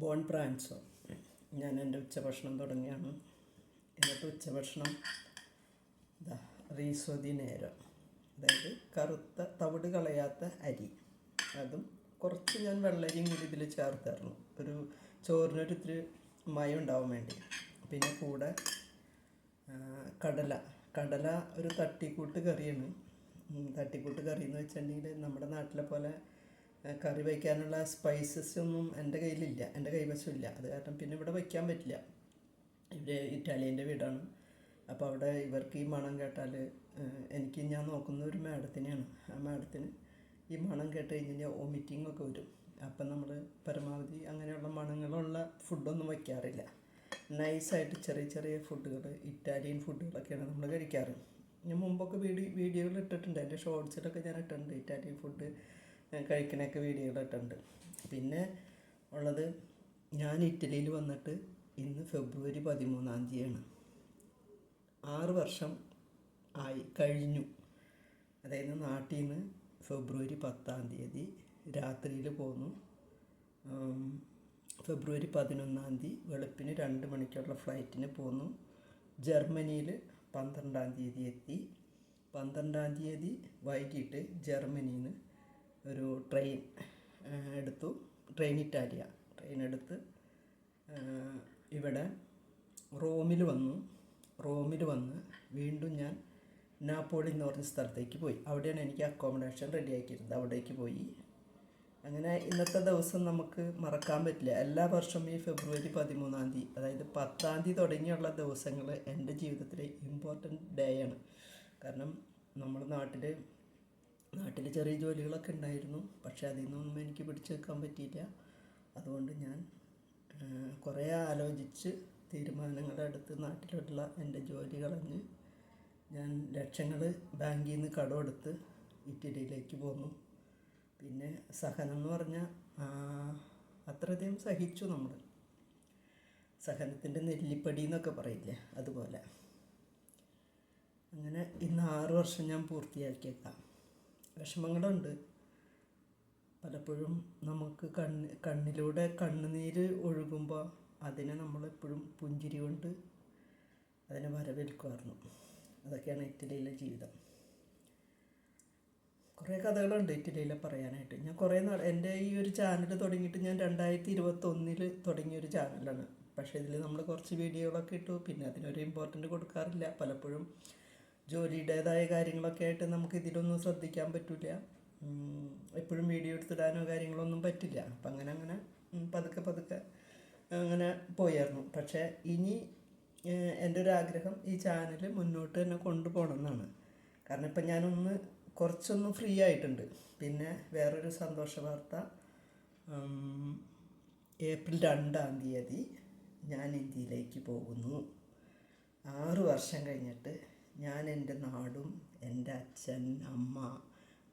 Bone പ്രാൻസോ ഞാൻ എന്റെ ഉച്ചഭക്ഷണം തുടങ്ങിയാണ്. ഇന്നത്തെ ഉച്ചഭക്ഷണം റീസോദി നേരം. അതായത് കറുത്ത തവിട് കളയാത്ത അരി. അതും കുറച്ച് ഞാൻ വെള്ളരിയും കൂടി ഇതിൽ ചേർത്തായിരുന്നു. ഒരു ചോറിനൊരു ഇത്തിരി മയം ഉണ്ടാവാൻ വേണ്ടി. പിന്നെ കൂടെ കടല. കടല ഒരു തട്ടിക്കൂട്ട് കറിയാണ്. തട്ടിക്കൂട്ട് കറി എന്ന് വെച്ചിട്ടുണ്ടെങ്കിൽ നമ്മുടെ നാട്ടിലെ പോലെ കറി വയ്ക്കാനുള്ള സ്പൈസസ് ഒന്നും എന്റെ കയ്യിലില്ല. എന്റെ കൈവശമില്ല. അത് കാരണം പിന്നെ ഇവിടെ വയ്ക്കാൻ പറ്റില്ല. ഇവിടെ ഇറ്റാലിയന്റെ വീടാണ്. അപ്പോൾ അവിടെ ഇവർക്ക് ഈ മണം കേട്ടാൽ എനിക്ക് ഞാൻ നോക്കുന്ന ഒരു മാഡത്തിനെയാണ്. ആ മാഡത്തിന് ഈ മണം കേട്ട് കഴിഞ്ഞാൽ വോമിറ്റിംഗ് ഒക്കെ വരും. അപ്പം നമ്മൾ പരമാവധി അങ്ങനെയുള്ള മണങ്ങളുള്ള ഫുഡൊന്നും വയ്ക്കാറില്ല. നൈസായിട്ട് ചെറിയ ചെറിയ ഫുഡുകൾ ഇറ്റാലിയൻ ഫുഡുകളൊക്കെയാണ് നമ്മൾ കഴിക്കാറ്. ഞാൻ മുമ്പൊക്കെ വീഡിയോ വീഡിയോകൾ ഇട്ടിട്ടുണ്ട്. എന്റെ ഷോർട്സിലൊക്കെ ഞാൻ ഇട്ടിട്ടുണ്ട്. ഇറ്റാലിയൻ ഫുഡ് കഴിക്കണൊക്കെ വീഡിയോ ഇട്ടിട്ടുണ്ട് പിന്നെ ഉള്ളത് ഞാൻ ഇറ്റലിയിൽ വന്നിട്ട് ഇന്ന് ഫെബ്രുവരി പതിമൂന്നാം തീയതിയാണ്. ആറ് വർഷം ആയി കഴിഞ്ഞു. അതായത് നാട്ടിൽ നിന്ന് ഫെബ്രുവരി പത്താം തീയതി രാത്രിയിൽ പോന്നു. ഫെബ്രുവരി പതിനൊന്നാം തീയതി വെളുപ്പിന് രണ്ട് മണിക്കുള്ള ഫ്ലൈറ്റിന് പോന്നു. ജർമ്മനിയിൽ പന്ത്രണ്ടാം തീയതി എത്തി. പന്ത്രണ്ടാം തീയതി വൈകിട്ട് ജർമ്മനിയിൽ നിന്ന് ഒരു ട്രെയിൻ എടുത്തു. Train Italia. ട്രെയിൻ എടുത്ത് ഇവിടെ റോമിൽ വന്നു. റോമിൽ വന്ന് വീണ്ടും ഞാൻ നാപ്പോളി എന്ന് പറഞ്ഞ സ്ഥലത്തേക്ക് പോയി. അവിടെയാണ് എനിക്ക് അക്കോമഡേഷൻ റെഡിയാക്കിയിരുന്നത് അവിടേക്ക് പോയി. അങ്ങനെ ഇന്നത്തെ ദിവസം നമുക്ക് മറക്കാൻ പറ്റില്ല. എല്ലാ വർഷവും ഈ ഫെബ്രുവരി പതിമൂന്നാം തീയതി അതായത് പത്താം തീയതി തുടങ്ങിയുള്ള ദിവസങ്ങൾ എന്റെ ജീവിതത്തിലെ ഇമ്പോർട്ടന്റ് ഡേ ആണ്. കാരണം നമ്മുടെ നാട്ടിൽ നാട്ടിൽ ചെറിയ ജോലികളൊക്കെ ഉണ്ടായിരുന്നു. പക്ഷേ അതിൽ നിന്നൊന്നും എനിക്ക് പിടിച്ചു വെക്കാൻ പറ്റിയില്ല. അതുകൊണ്ട് ഞാൻ കുറേ ആലോചിച്ച് തീരുമാനങ്ങളെടുത്ത് നാട്ടിലുള്ള എന്റെ ജോലി കളഞ്ഞ് ഞാൻ ലക്ഷങ്ങൾ ബാങ്കിൽ നിന്ന് കടമെടുത്ത് ഇറ്റലിയിലേക്ക് പോന്നു. പിന്നെ സഹനം എന്ന് പറഞ്ഞാൽ അത്രയധികം സഹിച്ചു നമ്മൾ സഹനത്തിന്റെ നെല്ലിപ്പടി എന്നൊക്കെ പറയില്ലേ അതുപോലെ. അങ്ങനെ ഇന്ന് ആറ് വർഷം ഞാൻ പൂർത്തിയാക്കിയേക്കാം. വിഷമങ്ങളുണ്ട്. പലപ്പോഴും നമുക്ക് കണ്ണ് കണ്ണിലൂടെ കണ്ണുനീര് ഒഴുകുമ്പോൾ അതിനെ നമ്മളെപ്പോഴും പുഞ്ചിരി കൊണ്ട് അതിനെ വരവേൽക്കുമായിരുന്നു അതൊക്കെയാണ് ഇറ്റലിയിലെ ജീവിതം. കുറേ കഥകളുണ്ട് ഇറ്റലിയിലെ പറയാനായിട്ട്. ഞാൻ കുറേ നാൾ എന്റെ ഈ ഒരു ചാനൽ തുടങ്ങിയിട്ട് ഞാൻ രണ്ടായിരത്തി ഇരുപത്തൊന്നിൽ തുടങ്ങിയ ഒരു ചാനലാണ്. പക്ഷേ ഇതിൽ നമ്മൾ കുറച്ച് വീഡിയോകളൊക്കെ ഇട്ടു. പിന്നെ അതിനൊരു ഇമ്പോർട്ടന്റ് കൊടുക്കാറില്ല. പലപ്പോഴും ജോലിയുടേതായ കാര്യങ്ങളൊക്കെ ആയിട്ട് നമുക്ക് ഇതിലൊന്നും ശ്രദ്ധിക്കാൻ പറ്റില്ല എപ്പോഴും വീഡിയോ എടുത്തിടാനോ കാര്യങ്ങളൊന്നും പറ്റില്ല. അപ്പം അങ്ങനെ അങ്ങനെ പതുക്കെ പതുക്കെ അങ്ങനെ പോയായിരുന്നു. പക്ഷേ ഇനി എന്റെ ഒരു ആഗ്രഹം ഈ ചാനൽ മുന്നോട്ട് തന്നെ കൊണ്ടുപോകണം എന്നാണ് കാരണം ഇപ്പം ഞാനൊന്ന് കുറച്ചൊന്ന് ഫ്രീ ആയിട്ടുണ്ട്. പിന്നെ വേറൊരു സന്തോഷ വാർത്ത ഏപ്രിൽ രണ്ടാം തീയതി ഞാൻ ഇന്ത്യയിലേക്ക് പോകുന്നു. ആറ് വർഷം കഴിഞ്ഞിട്ട് ഞാൻ എന്റെ നാടും എന്റെ അച്ഛൻ അമ്മ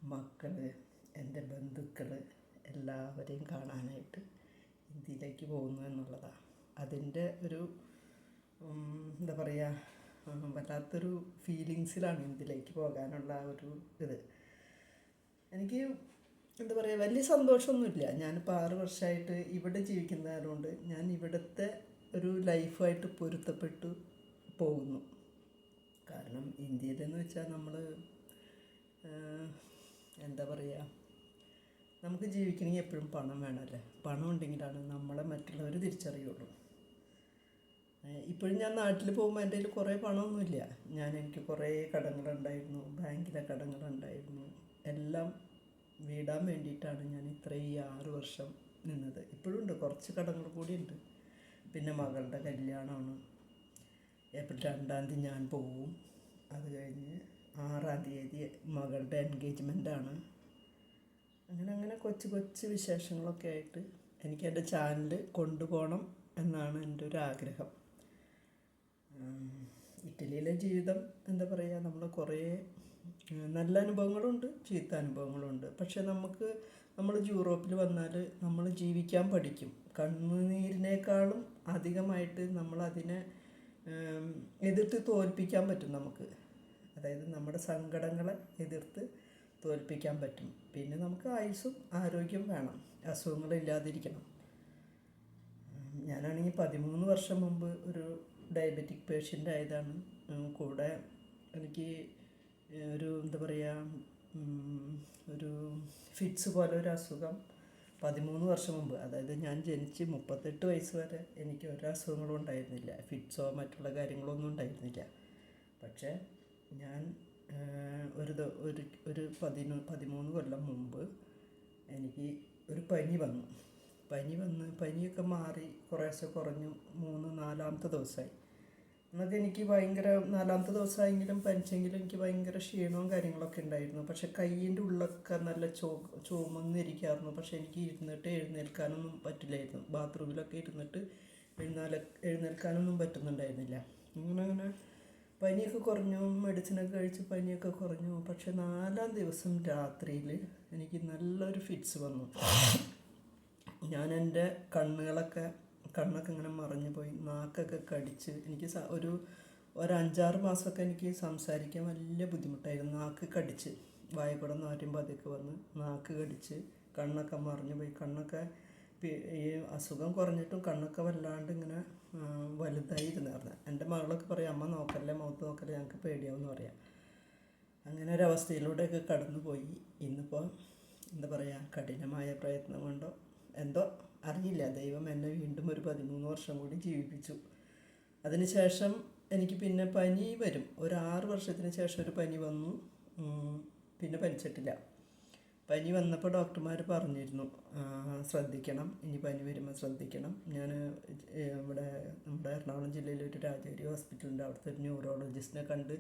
മക്കൾ എന്റെ ബന്ധുക്കൾ എല്ലാവരെയും കാണാനായിട്ട് ഇന്ത്യയിലേക്ക് പോകുന്നു എന്നുള്ളതാണ് അതിന്റെ ഒരു എന്താ പറയുക വല്ലാത്തൊരു ഫീലിങ്സിലാണ് ഇന്ത്യയിലേക്ക് പോകാനുള്ള ഒരു ഇത്. എനിക്ക് എന്താ പറയുക വലിയ സന്തോഷമൊന്നുമില്ല. ഞാനിപ്പോൾ ആറ് വർഷമായിട്ട് ഇവിടെ ജീവിക്കുന്നതുകൊണ്ട് ഞാൻ ഇവിടുത്തെ ഒരു ലൈഫായിട്ട് പൊരുത്തപ്പെട്ടു പോകുന്നു. കാരണം ഇന്ത്യയിലെന്ന് വെച്ചാൽ നമ്മൾ എന്താ പറയുക നമുക്ക് ജീവിക്കണമെങ്കിൽ എപ്പോഴും പണം വേണമല്ലേ പണം ഉണ്ടെങ്കിലാണ് നമ്മളെ മറ്റുള്ളവർ തിരിച്ചറിയുള്ളൂ. ഇപ്പോഴും ഞാൻ നാട്ടിൽ പോകുമ്പോൾ എന്റെ കയ്യിൽ കുറേ പണമൊന്നുമില്ല ഞാൻ എനിക്ക് കുറേ കടങ്ങളുണ്ടായിരുന്നു ബാങ്കിലെ കടങ്ങളുണ്ടായിരുന്നു. എല്ലാം വീടാൻ വേണ്ടിയിട്ടാണ് ഞാൻ ഇത്രയും ആറ് വർഷം നിന്നത്. ഇപ്പോഴും ഉണ്ട് കുറച്ച് കടങ്ങൾ ഉണ്ട്. പിന്നെ മകളുടെ കല്യാണമാണ്. ഏപ്രിൽ രണ്ടാം തീയതി ഞാൻ പോവും. അത് കഴിഞ്ഞ് ആറാം തീയതി മകളുടെ എൻഗേജ്മെന്റാണ് അങ്ങനെ അങ്ങനെ കൊച്ചു കൊച്ചു വിശേഷങ്ങളൊക്കെ ആയിട്ട് എനിക്ക് എന്റെ ചാനൽ കൊണ്ടുപോകണം എന്നാണ് എന്റെ ഒരു ആഗ്രഹം. ഇറ്റലിയിലെ ജീവിതം എന്താ പറയുക നമ്മൾ കുറേ നല്ല അനുഭവങ്ങളുണ്ട് ചീത്ത അനുഭവങ്ങളുണ്ട്. പക്ഷേ നമുക്ക് നമ്മൾ യൂറോപ്പിൽ വന്നാൽ നമ്മൾ ജീവിക്കാൻ പഠിക്കും. കണ്ണുനീരിനേക്കാളും അധികമായിട്ട് നമ്മളതിനെ എതിർത്ത് തോൽപ്പിക്കാൻ പറ്റും നമുക്ക്. അതായത് നമ്മുടെ സങ്കടങ്ങളെ എതിർത്ത് തോൽപ്പിക്കാൻ പറ്റും. പിന്നെ നമുക്ക് ആയുസ്സും ആരോഗ്യം വേണം. അസുഖങ്ങളില്ലാതിരിക്കണം ഞാനാണെങ്കിൽ പതിമൂന്ന് വർഷം മുമ്പ് ഒരു ഡയബറ്റിക് പേഷ്യന്റ് ആയതാണ്. കൂടെ എനിക്ക് ഒരു എന്താ പറയുക ഒരു ഫിറ്റ്സ് പോലെ ഒരു അസുഖം പതിമൂന്ന് വർഷം മുമ്പ് അതായത് ഞാൻ ജനിച്ച് മുപ്പത്തെട്ട് വയസ്സ് വരെ എനിക്ക് ഒരു അസുഖങ്ങളും ഉണ്ടായിരുന്നില്ല. ഫിറ്റ്സോ മറ്റുള്ള കാര്യങ്ങളൊന്നും ഉണ്ടായിരുന്നില്ല. പക്ഷേ ഞാൻ ഒരു ഒരു ഒരു പതിനൊ പതിമൂന്ന് കൊല്ലം മുമ്പ് എനിക്ക് ഒരു പനി വന്നു. പനി വന്ന് പനിയൊക്കെ മാറി കുറേശ്ശെ കുറഞ്ഞു മൂന്ന് നാലാമത്തെ ദിവസമായി. എന്നൊക്കെ എനിക്ക് ഭയങ്കര നാലാമത്തെ ദിവസമായെങ്കിലും പനിച്ചെങ്കിലും എനിക്ക് ഭയങ്കര ക്ഷീണവും കാര്യങ്ങളൊക്കെ ഉണ്ടായിരുന്നു. പക്ഷെ കയ്യിന്റെ ഉള്ളൊക്കെ നല്ല ചോ ചുമന്നിരിക്കായിരുന്നു. പക്ഷെ എനിക്ക് ഇരുന്നിട്ട് എഴുന്നേൽക്കാനൊന്നും പറ്റില്ലായിരുന്നു. ബാത്റൂമിലൊക്കെ ഇരുന്നിട്ട് എഴുന്നാല എഴുന്നേൽക്കാനൊന്നും പറ്റുന്നുണ്ടായിരുന്നില്ല. അങ്ങനെ അങ്ങനെ പനിയൊക്കെ കുറഞ്ഞു. മെഡിസിനൊക്കെ കഴിച്ച് പനിയൊക്കെ കുറഞ്ഞു. പക്ഷെ നാലാം ദിവസം രാത്രിയിൽ എനിക്ക് നല്ലൊരു ഫിറ്റ്സ് വന്നു. ഞാൻ എന്റെ കണ്ണുകളൊക്കെ കണ്ണൊക്കെ ഇങ്ങനെ മറഞ്ഞു പോയി നാക്കൊക്കെ കടിച്ച്. എനിക്ക് ഒരു ഒരു അഞ്ചാറ് മാസമൊക്കെ എനിക്ക് സംസാരിക്കാൻ വലിയ ബുദ്ധിമുട്ടായിരുന്നു. നാക്ക് കടിച്ച്. വായ കൂടെ നാറ്റുമ്പോൾ അതൊക്കെ വന്ന് നാക്ക് കടിച്ച് കണ്ണൊക്കെ മറിഞ്ഞു പോയി. കണ്ണൊക്കെ ഈ അസുഖം കുറഞ്ഞിട്ടും കണ്ണൊക്കെ വല്ലാണ്ട് ഇങ്ങനെ വലുതായി ഇരുന്നായിരുന്നു എന്റെ മകളൊക്കെ പറയും അമ്മ നോക്കല്ലേ മുഖത്ത് നോക്കല്ലേ ഞങ്ങൾക്ക് പേടിയാവുമെന്ന് പറയാം. അങ്ങനെ ഒരവസ്ഥയിലൂടെയൊക്കെ കടന്നു പോയി ഇന്നിപ്പോൾ എന്താ പറയുക കഠിനമായ പ്രയത്നം കൊണ്ടോ എന്തോ അറിയില്ല ദൈവം എന്നെ വീണ്ടും ഒരു പതിമൂന്ന് വർഷം കൂടി ജീവിപ്പിച്ചു. അതിനുശേഷം എനിക്ക് പിന്നെ പനി വരും. ഒരു ആറ് വർഷത്തിന് ശേഷം ഒരു പനി വന്നു. പിന്നെ പനിച്ചിട്ടില്ല. പനി വന്നപ്പോൾ ഡോക്ടർമാർ പറഞ്ഞിരുന്നു ശ്രദ്ധിക്കണം. ഇനി പനി വരുമ്പോൾ ശ്രദ്ധിക്കണം. ഞാൻ ഇവിടെ നമ്മുടെ എറണാകുളം ജില്ലയിലെ ഒരു രാജഗിരി ഹോസ്പിറ്റലുണ്ട്. അവിടുത്തെ ഒരു ന്യൂറോളജിസ്റ്റിനെ കണ്ട്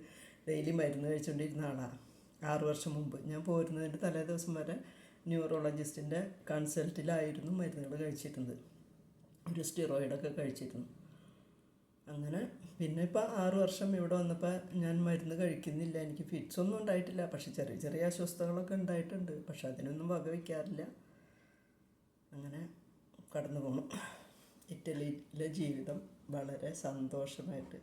ഡെയിലി മരുന്ന് കഴിച്ചുകൊണ്ടിരുന്ന ആളാണ് ആറ് വർഷം മുമ്പ്. ഞാൻ പോരുന്നതിന്റെ തലേ ദിവസം വരെ ന്യൂറോളജിസ്റ്റിന്റെ കൺസൾട്ടിലായിരുന്നു മരുന്നുകൾ കഴിച്ചിരുന്നത്. ഒരു സ്റ്റിറോയിഡൊക്കെ കഴിച്ചിരുന്നു. അങ്ങനെ പിന്നെ ഇപ്പോൾ ആറ് വർഷം ഇവിടെ വന്നപ്പോൾ ഞാൻ മരുന്ന് കഴിക്കുന്നില്ല. എനിക്ക് ഫിറ്റ്സ് ഒന്നും ഉണ്ടായിട്ടില്ല. പക്ഷെ ചെറിയ ചെറിയ അസ്വസ്ഥതകളൊക്കെ ഉണ്ടായിട്ടുണ്ട്. പക്ഷെ അതിനൊന്നും വകവയ്ക്കാറില്ല അങ്ങനെ കടന്നു പോകണം ഇറ്റലിയിലെ ജീവിതം വളരെ സന്തോഷമായിട്ട്.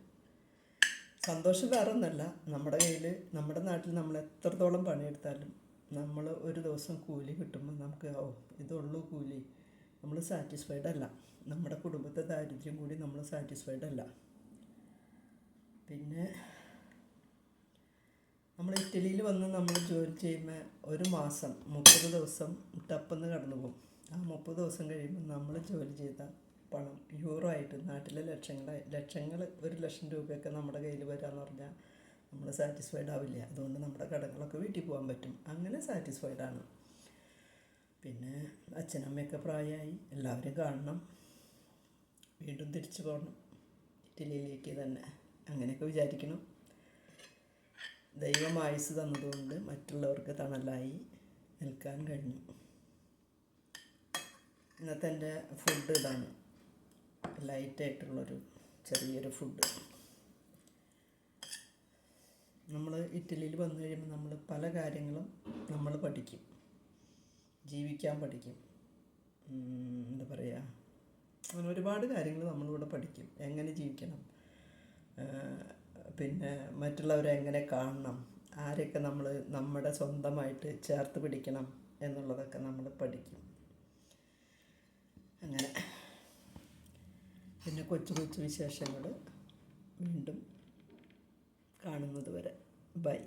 സന്തോഷം വേറെ ഒന്നല്ല നമ്മുടെ കയ്യിൽ നമ്മുടെ നാട്ടിൽ നമ്മൾ എത്രത്തോളം പണിയെടുത്താലും നമ്മൾ ഒരു ദിവസം കൂലി കിട്ടുമ്പോൾ നമുക്ക് ഓ ഇതുള്ളൂ കൂലി. നമ്മൾ സാറ്റിസ്ഫൈഡ് അല്ല. നമ്മുടെ കുടുംബത്തെ ദാരിദ്ര്യം കൂടി നമ്മൾ സാറ്റിസ്ഫൈഡ് അല്ല. പിന്നെ നമ്മൾ ഇറ്റലിയിൽ വന്ന് നമ്മൾ ജോലി ചെയ്യുന്ന ഒരു മാസം മുപ്പത് ദിവസം ടപ്പെന്ന് കടന്നു പോകും ആ മുപ്പത് ദിവസം കഴിയുമ്പോൾ നമ്മൾ ജോലി ചെയ്ത പണം യൂറോ ആയിട്ട് നാട്ടിലെ ലക്ഷങ്ങളായി ലക്ഷങ്ങൾ ഒരു ലക്ഷം രൂപയൊക്കെ നമ്മുടെ കയ്യിൽ വരാമെന്ന് പറഞ്ഞാൽ നമ്മൾ സാറ്റിസ്ഫൈഡ് ആവില്ല. അതുകൊണ്ട് നമ്മുടെ കടങ്ങളൊക്കെ വീട്ടിൽ പോകാൻ പറ്റും. അങ്ങനെ സാറ്റിസ്ഫൈഡ് ആണ്. പിന്നെ അച്ഛനമ്മയൊക്കെ പ്രായമായി എല്ലാവരും കാണണം. വീണ്ടും തിരിച്ചു പോകണം ഇറ്റലിയിലേക്ക് തന്നെ. അങ്ങനെയൊക്കെ വിചാരിക്കണം ദൈവം ആയുസ് തന്നതുകൊണ്ട് മറ്റുള്ളവർക്ക് തണലായി നിൽക്കാൻ കഴിഞ്ഞു. ഇന്നത്തെ എന്റെ ഫുഡ് ഇതാണ്. ലൈറ്റായിട്ടുള്ളൊരു ചെറിയൊരു ഫുഡ് നമ്മൾ ഇറ്റലിയിൽ വന്നു കഴിയുമ്പോൾ നമ്മൾ പല കാര്യങ്ങളും നമ്മൾ പഠിക്കും. ജീവിക്കാൻ പഠിക്കും. എന്താ പറയുക അങ്ങനെ ഒരുപാട് കാര്യങ്ങൾ നമ്മളിവിടെ പഠിക്കും. എങ്ങനെ ജീവിക്കണം? പിന്നെ മറ്റുള്ളവരെ എങ്ങനെ കാണണം? ആരെയൊക്കെ നമ്മൾ നമ്മുടെ സ്വന്തമായിട്ട് ചേർത്ത് പിടിക്കണം എന്നുള്ളതൊക്കെ നമ്മൾ പഠിക്കും. അങ്ങനെ. പിന്നെ കൊച്ചു കൊച്ചു വിശേഷങ്ങൾ വീണ്ടും കാണുന്നത് വരെ. ബൈ.